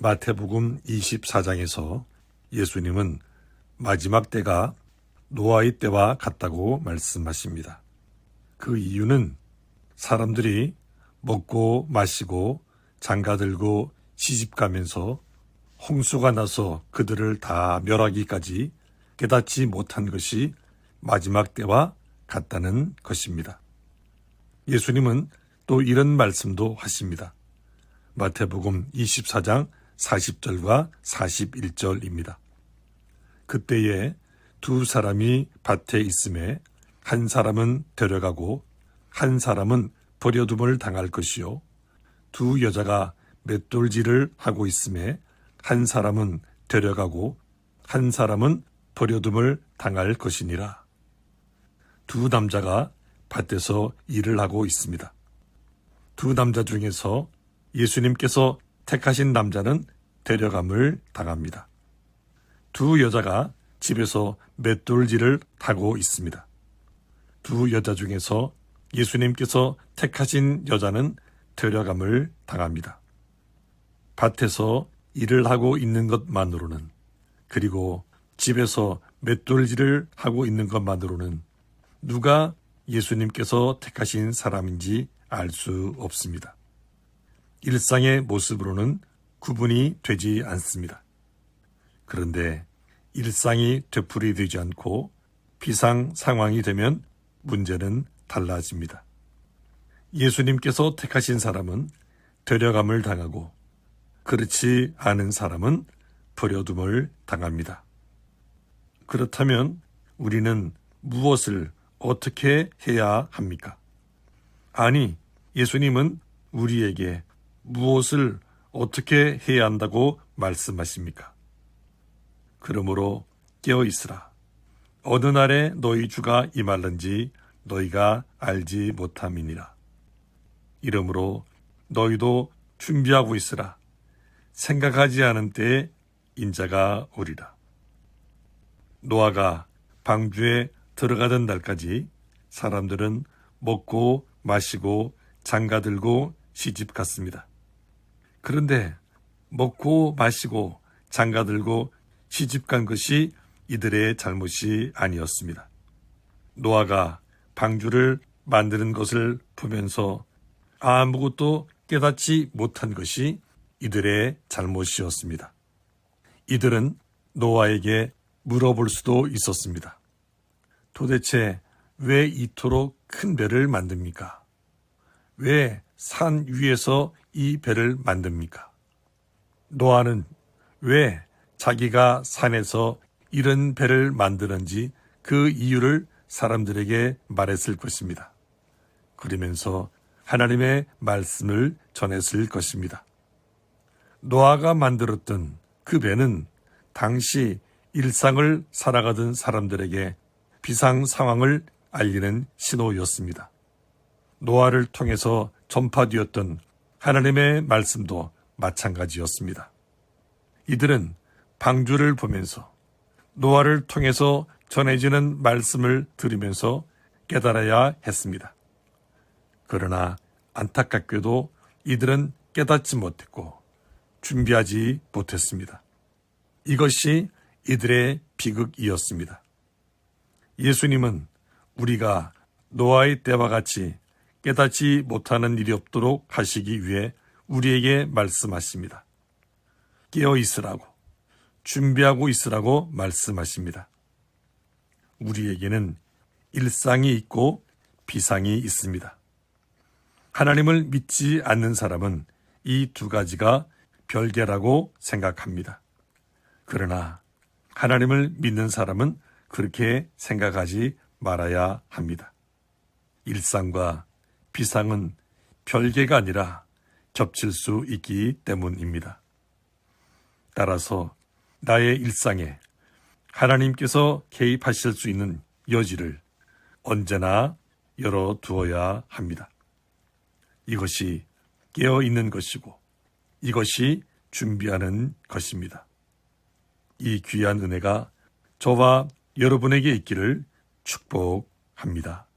마태복음 24장에서 예수님은 마지막 때가 노아의 때와 같다고 말씀하십니다. 그 이유는 사람들이 먹고 마시고 장가들고 시집가면서 홍수가 나서 그들을 다 멸하기까지 깨닫지 못한 것이 마지막 때와 같다는 것입니다. 예수님은 또 이런 말씀도 하십니다. 마태복음 24장 40절과 41절입니다. 그때에 두 사람이 밭에 있음에 한 사람은 데려가고 한 사람은 버려둠을 당할 것이요 두 여자가 맷돌질을 하고 있음에 한 사람은 데려가고 한 사람은 버려둠을 당할 것이니라. 두 남자가 밭에서 일을 하고 있습니다. 두 남자 중에서 예수님께서 택하신 남자는 데려감을 당합니다. 두 여자가 집에서 맷돌질을 하고 있습니다. 두 여자 중에서 예수님께서 택하신 여자는 데려감을 당합니다. 밭에서 일을 하고 있는 것만으로는 그리고 집에서 맷돌질을 하고 있는 것만으로는 누가 예수님께서 택하신 사람인지 알 수 없습니다. 일상의 모습으로는 구분이 되지 않습니다. 그런데 일상이 되풀이 되지 않고 비상 상황이 되면 문제는 달라집니다. 예수님께서 택하신 사람은 데려감을 당하고 그렇지 않은 사람은 버려둠을 당합니다. 그렇다면 우리는 무엇을 어떻게 해야 합니까? 아니, 예수님은 우리에게 무엇을 어떻게 해야 한다고 말씀하십니까? 그러므로 깨어 있으라. 어느 날에 너희 주가 임할는지 너희가 알지 못함이니라. 이러므로 너희도 준비하고 있으라. 생각하지 않은 때에 인자가 오리라. 노아가 방주에 들어가던 날까지 사람들은 먹고 마시고 장가 들고 시집 갔습니다. 그런데 먹고 마시고 장가 들고 시집 간 것이 이들의 잘못이 아니었습니다. 노아가 방주를 만드는 것을 보면서 아무것도 깨닫지 못한 것이 이들의 잘못이었습니다. 이들은 노아에게 물어볼 수도 있었습니다. 도대체 왜 이토록 큰 배를 만듭니까? 왜 산 위에서 이 배를 만듭니까? 노아는 왜 자기가 산에서 이런 배를 만드는지 그 이유를 사람들에게 말했을 것입니다. 그러면서 하나님의 말씀을 전했을 것입니다. 노아가 만들었던 그 배는 당시 일상을 살아가던 사람들에게 비상 상황을 알리는 신호였습니다. 노아를 통해서 전파되었던 하나님의 말씀도 마찬가지였습니다. 이들은 방주를 보면서 노아를 통해서 전해지는 말씀을 들으면서 깨달아야 했습니다. 그러나 안타깝게도 이들은 깨닫지 못했고 준비하지 못했습니다. 이것이 이들의 비극이었습니다. 예수님은 우리가 노아의 때와 같이 깨닫지 못하는 일이 없도록 하시기 위해 우리에게 말씀하십니다. 깨어 있으라고, 준비하고 있으라고 말씀하십니다. 우리에게는 일상이 있고 비상이 있습니다. 하나님을 믿지 않는 사람은 이 두 가지가 별개라고 생각합니다. 그러나 하나님을 믿는 사람은 그렇게 생각하지 말아야 합니다. 일상과 비상은 별개가 아니라 겹칠 수 있기 때문입니다. 따라서 나의 일상에 하나님께서 개입하실 수 있는 여지를 언제나 열어두어야 합니다. 이것이 깨어 있는 것이고 이것이 준비하는 것입니다. 이 귀한 은혜가 저와 여러분에게 있기를 축복합니다.